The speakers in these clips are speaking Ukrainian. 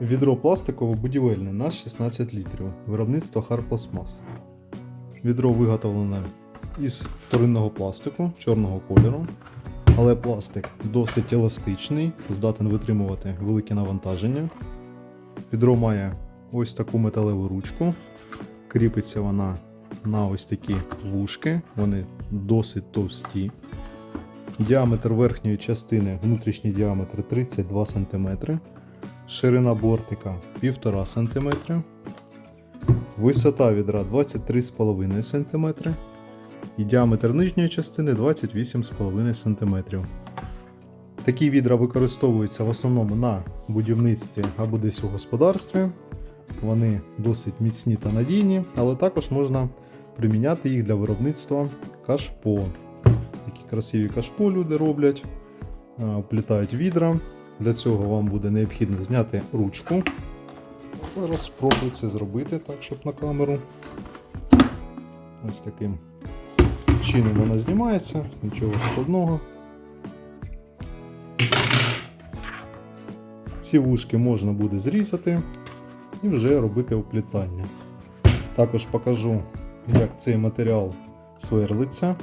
Відро пластикове будівельне на 16 літрів. Виробництво Харпластмас. Відро виготовлене із вторинного пластику чорного кольору. Але пластик досить еластичний, здатен витримувати велике навантаження. Відро має ось таку металеву ручку. Кріпиться вона на ось такі вушки, вони досить товсті. Діаметр верхньої частини, внутрішній діаметр 32 см. Ширина бортика 1,5 см. Висота відра 23,5 см. І діаметр нижньої частини 28,5 см. Такі відра використовуються в основному на будівництві або десь у господарстві. Вони досить міцні та надійні, але також можна приміняти їх для виробництва кашпо. Такі красиві кашпо люди роблять, а, оплітають відра. Для цього вам буде необхідно зняти ручку. Зараз спробую це зробити так, щоб на камеру. Ось таким чином вона знімається, нічого складного. Ці вушки можна буде зрізати і вже робити оплітання. Також покажу, як цей матеріал сверлиться.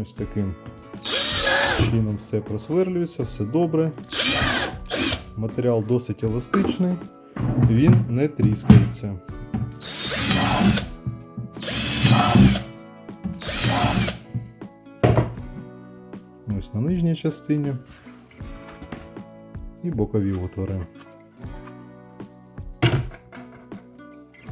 Ось таким чином все просверлюється, все добре. Матеріал досить еластичний, він не тріскається. Ось на нижній частині і бокові отвори.